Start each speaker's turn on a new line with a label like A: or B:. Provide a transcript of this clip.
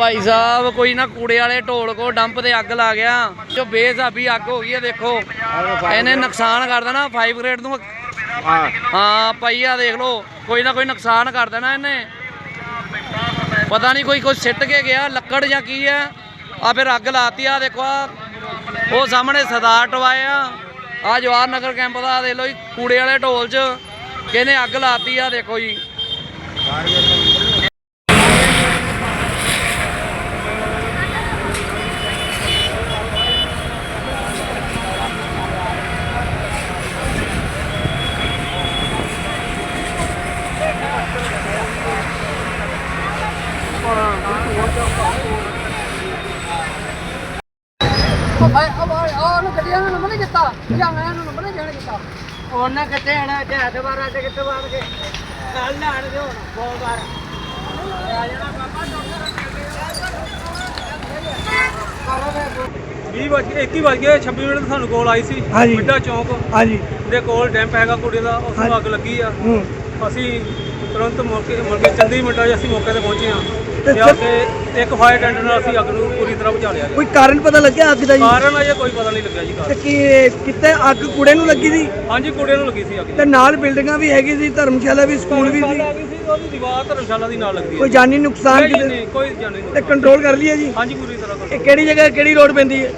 A: ਭਾਈ ਸਾਹਿਬ, ਕੋਈ ਨਾ ਕੂੜੇ ਵਾਲੇ ਢੋਲ ਕੋ ਡੰਪ ਤੇ ਅੱਗ ਲਾ ਗਿਆ। ਜੋ ਬੇਸਾਬੀ ਅੱਗ ਹੋ ਗਈ ਹੈ, ਦੇਖੋ। ਇਹਨੇ ਨੁਕਸਾਨ ਕਰ ਦੇਣਾ 5 ਗ੍ਰੇਡ ਨੂੰ।
B: ਹਾਂ
A: ਹਾਂ ਭਾਈ ਆ ਦੇਖ ਲਓ। ਕੋਈ ਨਾ ਕੋਈ ਨੁਕਸਾਨ ਕਰ ਦੇਣਾ ਇਹਨੇ। ਪਤਾ ਨਹੀਂ ਕੋਈ ਕੁਝ ਸਿੱਟ ਕੇ ਗਿਆ, ਲੱਕੜ ਜਾਂ ਕੀ ਹੈ। ਆ ਫਿਰ ਅੱਗ ਲਾਤੀ ਆ ਦੇਖੋ ਆ ਉਹ ਸਾਹਮਣੇ ਸਰਦਾਰ ਟਵਾਏ ਆ। ਆ ਜਵਾਹਰ ਨਗਰ ਕੈਂਪ ਦਾ ਦੇਖ ਲਓ ਜੀ, ਕੂੜੇ ਵਾਲੇ ਢੋਲ 'ਚ। ਕਿਹਨੇ ਅੱਗ ਲਾਤੀ ਆ ਦੇਖੋ ਜੀ।
C: ਉਹਨਾਂ ਕਿੱਥੇ ਆਣਾ ਤੇ ਹੱਥ ਬਾਰਾ ਤੇ ਕਿੱਥੇ ਬਾਰ ਕੇ ਕੱਲ ਲੈਣ ਦੇ ਹੁਣ ਬਹੁਤ ਵਾਰ ਆ ਜਾਣਾ ਬਾਬਾ
D: ਵੀਹ ਵੱਜ ਕੇ 21 ਵੱਜ ਗਏ 26 ਮਿੰਟ ਤੇ ਸਾਨੂੰ ਕੋਲ ਆਈ ਸੀ
B: ਹਾਂਜੀ।
D: ਮਿੱਡਾ ਚੌਂਕ।
B: ਹਾਂਜੀ।
D: ਦੇ ਕੋਲ ਡੈਂਪ ਹੈਗਾ ਕੁੜੀ ਦਾ ਉਸ ਨੂੰ ਅੱਗ ਲੱਗੀ ਆ। ਅਸੀਂ ਤੁਰੰਤ ਮੌਕੇ ਮੌਕੇ ਚੰਦੀ ਮਿੰਟਾਂ 'ਚ ਅਸੀਂ ਮੌਕੇ ਤੇ ਪਹੁੰਚੇ ਹਾਂ।
B: ਤੇ
D: ਤੇ ਆ ਕੇ ਇੱਕ ਫਾਇਰ ਟੈਂਡਰ ਨਾਲ ਅਸੀਂ ਅੱਗ ਨੂੰ ਪੂਰੀ ਤਰ੍ਹਾਂ ਬੁਝਾ ਲਿਆ ਜੀ।
B: ਕੋਈ ਕਾਰਨ ਪਤਾ ਲੱਗਿਆ ਅੱਗ ਦਾ ਜੀ?
D: ਕਾਰਨ ਅਜੇ ਕੋਈ ਪਤਾ ਨਹੀਂ ਲੱਗਿਆ ਜੀ
B: ਤੇ
D: ਕਾਰਨ
B: ਕੀ ਕਿਤੇ ਅੱਗ ਕੂੜੇ ਨੂੰ ਲੱਗੀ ਸੀ?
D: ਹਾਂਜੀ ਕੁੜੇ ਨੂੰ ਲੱਗੀ ਸੀ ਅੱਗ।
B: ਤੇ ਨਾਲ ਬਿਲਡਿੰਗਾਂ ਵੀ ਹੈਗੀ ਸੀ ਧਰਮਸ਼ਾਲਾ ਵੀ ਸਕੂਲ ਵੀ ਸੀ?
D: ਧਰਮਸ਼ਾਲਾ ਵੀ ਸੀ ਉਹਦੀ ਦੀਵਾਰ ਧਰਮਸ਼ਾਲਾ ਦੀ ਨਾਲ ਲੱਗਦੀ ਹੈ
B: ਕੋਈ ਜਾਨੀ ਨੁਕਸਾਨ
D: ਨਹੀਂ
B: ਕਿਤੇ?
D: ਨਹੀਂ ਕੋਈ ਜਾਣੀ
B: ਤੇ
D: ਨਹੀਂ
B: ਕੰਟਰੋਲ ਕਰ ਲਿਆ ਜੀ?
D: ਹਾਂਜੀ ਪੂਰੀ ਤਰ੍ਹਾਂ
B: ਇਹ ਕਿਹੜੀ ਜਗ੍ਹਾ ਕਿਹੜੀ ਰੋਡ ਪੈਂਦੀ ਹੈ?